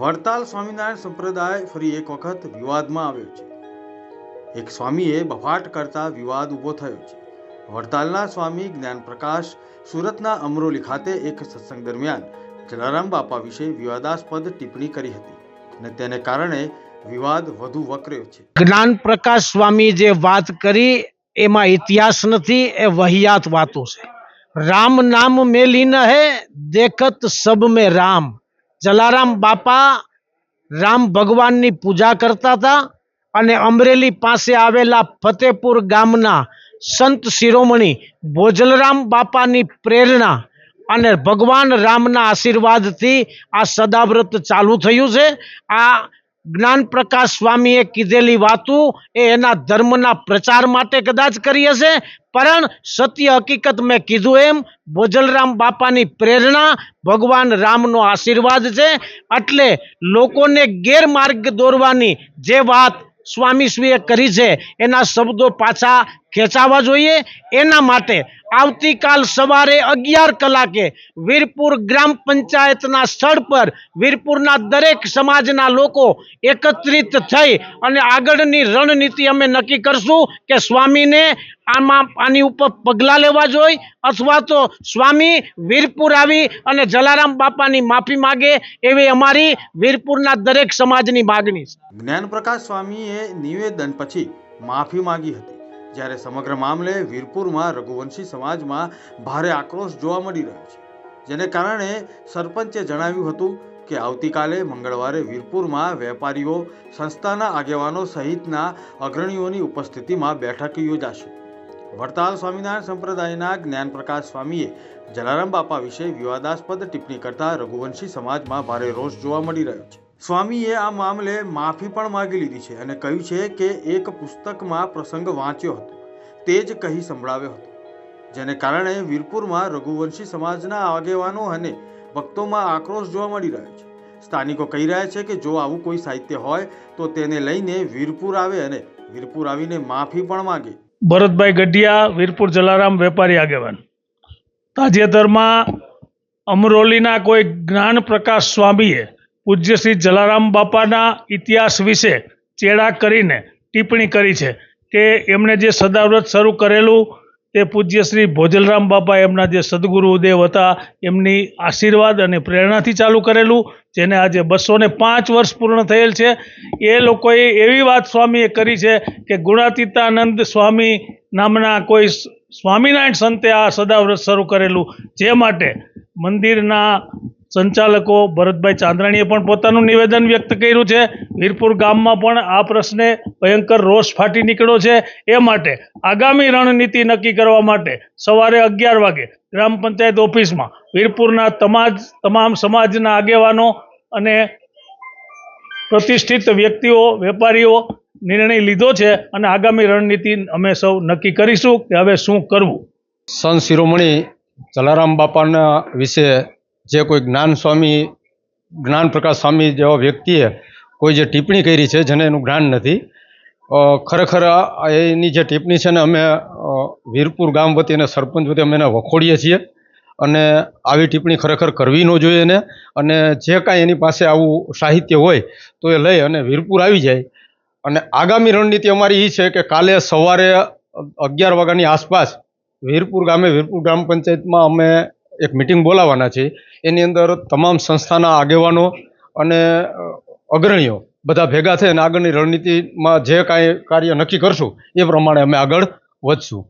વડતાલ સ્વામિનારાયણ સંપ્રદાય ફરી એક વખત વિવાદમાં આવ્યો છે. એક સ્વામીએ બફાટ કરતા વિવાદ ઊભો થયો છે. વડતાલના સ્વામી જ્ઞાનપ્રકાશ સુરતના અમરોલી ખાતે એક સત્સંગ દરમિયાન જલારામ બાપા વિશે વિવાદાસ્પદ ટિપ્પણી કરી હતી અને તેને કારણે વિવાદ વધુ વકર્યો છે. જ્ઞાન પ્રકાશ સ્વામી જે વાત કરી, એમાં ઇતિહાસ નથી, એ વહિયાત વાતો છે. રામ નામ મેલીન હે, દેખત સબ મેં રામ. જલારામ બાપા રામ ભગવાનની પૂજા કરતા હતા અને અમરેલી પાસે આવેલા ફતેપુર ગામના સંત શિરોમણી ભોજલરામ બાપાની પ્રેરણા અને ભગવાન રામના આશીર્વાદથી આ સદાવ્રત ચાલુ થયું છે. આ જ્ઞાન પ્રકાશ સ્વામીએ કીધેલી વાતો એ એના ધર્મના પ્રચાર માટે કદાચ કરી હશે, પણ સત્ય હકીકત મેં કીધું એમ, ભોજલરામ બાપાની પ્રેરણા ભગવાન રામનો આશીર્વાદ છે, એટલે લોકોને ગેરમાર્ગ દોરવાની જે વાત સ્વામીશ્રીએ કરી છે, એના શબ્દો પાછા ખેંચાવા જોઈએ. એના માટે આવતીકાલ સવારે અગિયાર કલાકે વીરપુર ગ્રામ પંચાયતના સ્થળ પર વીરપુરના દરેક સમાજના લોકો એકત્રિત થઈ અને આગળની રણનીતિ અમે નક્કી કરશું કે સ્વામીને આમાં આની ઉપર પગલાં લેવા જોઈએ અથવા તો સ્વામી વીરપુર આવી અને જલારામ બાપાની માફી માગે એવી અમારી વીરપુરના દરેક સમાજની માગણી છે. જ્ઞાન પ્રકાશ સ્વામીએ નિવેદન પછી માફી માંગી હતી. જ્યારે સમગ્ર મામલે વીરપુરમાં રઘુવંશી સમાજમાં ભારે આક્રોશ જોવા મળી રહ્યો છે. જેને કારણે સરપંચે જણાવ્યું હતું કે આવતીકાલે મંગળવારે વીરપુરમાં વેપારીઓ, સંસ્થાના આગેવાનો સહિતના અગ્રણીઓની ઉપસ્થિતિમાં બેઠક યોજાશે. વડતાલ સ્વામિનારાયણ સંપ્રદાયના જ્ઞાનપ્રકાશ સ્વામીએ જલારામ બાપા વિશે વિવાદાસ્પદ ટિપ્પણી કરતા રઘુવંશી સમાજમાં ભારે રોષ જોવા મળી રહ્યો છે. સ્વામીએ આ મામલે માફી પણ માગી લીધી છે અને કહ્યું છે કે એક પુસ્તકમાં પ્રસંગ વાંચ્યો હતો. તે જ કહી સંભળાવ્યો હતો. જેને કારણે વીરપુરમાં રઘુવંશી સમાજના આગેવાનો અને ભક્તોમાં આક્રોશ જોવા મળી રહ્યો છે. સ્થાનિકો કહી રહ્યા છે કે જો આવું કોઈ સાહિત્ય હોય, તો તેને લઈને વીરપુર આવે અને વીરપુર આવીને માફી પણ માગે. ભરતભાઈ ગઢિયા, વીરપુર જલારામ વેપારી આગેવાન. તાજેતરમાં અમરોલીના કોઈ જ્ઞાન પ્રકાશ સ્વામીએ પૂજ્ય શ્રી જલારામ બાપાના ઇતિહાસ વિશે ચેડા કરીને ટિપ્પણી કરી છે કે એમણે જે સદાવ્રત શરૂ કરેલું તે પૂજ્ય શ્રી ભોજલરામ બાપા એમના જે સદગુરુદેવ હતા એમની આશીર્વાદ અને પ્રેરણાથી ચાલુ કરેલું, જેને આજે બસો ને પાંચ વર્ષ પૂર્ણ થયેલ છે. એ લોકોએ એવી વાત સ્વામીએ કરી છે કે ગુણાતીતાનંદ સ્વામી નામના કોઈ સ્વામિનારાયણ સંતે આ સદાવ્રત શરૂ કરેલું, જે માટે મંદિરના સંચાલકો ભરતભાઈ ચાંદ્રાણીએ પણ પોતાનું નિવેદન વ્યક્ત કર્યું છે. વીરપુર ગામમાં પણ આ પ્રશ્ને ભયંકર રોષ ફાટી નીકળ્યો છે. એ માટે આગામી રણનીતિ નક્કી કરવા માટે સવારે અગિયાર વાગે ગ્રામ પંચાયત ઓફિસમાં વીરપુરના તમાજ, તમામ સમાજના આગેવાનો અને પ્રતિષ્ઠિત વ્યક્તિઓ, વેપારીઓ નિર્ણય લીધો છે અને આગામી રણનીતિ અમે સૌ નક્કી કરીશું કે હવે શું કરવું. સંત શિરોમણી જલારામ બાપાના વિશે જે કોઈ જ્ઞાન સ્વામી, જ્ઞાન પ્રકાશ સ્વામી જેવા વ્યક્તિએ કોઈ જે ટિપ્પણી કરી છે, જેને એનું જ્ઞાન નથી ખરેખર એની જે ટિપ્પણી છે ને અમે વીરપુર ગામ વતી અને સરપંચ વતી અમે એને વખોડીએ છીએ અને આવી ટિપ્પણી ખરેખર કરવી ન જોઈએ એને અને જે કાંઈ એની પાસે આવું સાહિત્ય હોય તો એ લઈ અને વીરપુર આવી જાય. અને આગામી રણનીતિ અમારી એ છે કે કાલે સવારે અગિયાર વાગ્યાની આસપાસ વીરપુર ગામે, વીરપુર ગ્રામ પંચાયતમાં અમે એક મિટિંગ બોલાવવાના છે. એની અંદર તમામ સંસ્થાના આગેવાનો અને અગ્રણીઓ બધા ભેગા થઈને આગળની રણનીતિમાં જે કાંઈ કાર્ય નક્કી કરશું એ પ્રમાણે અમે આગળ વધશું.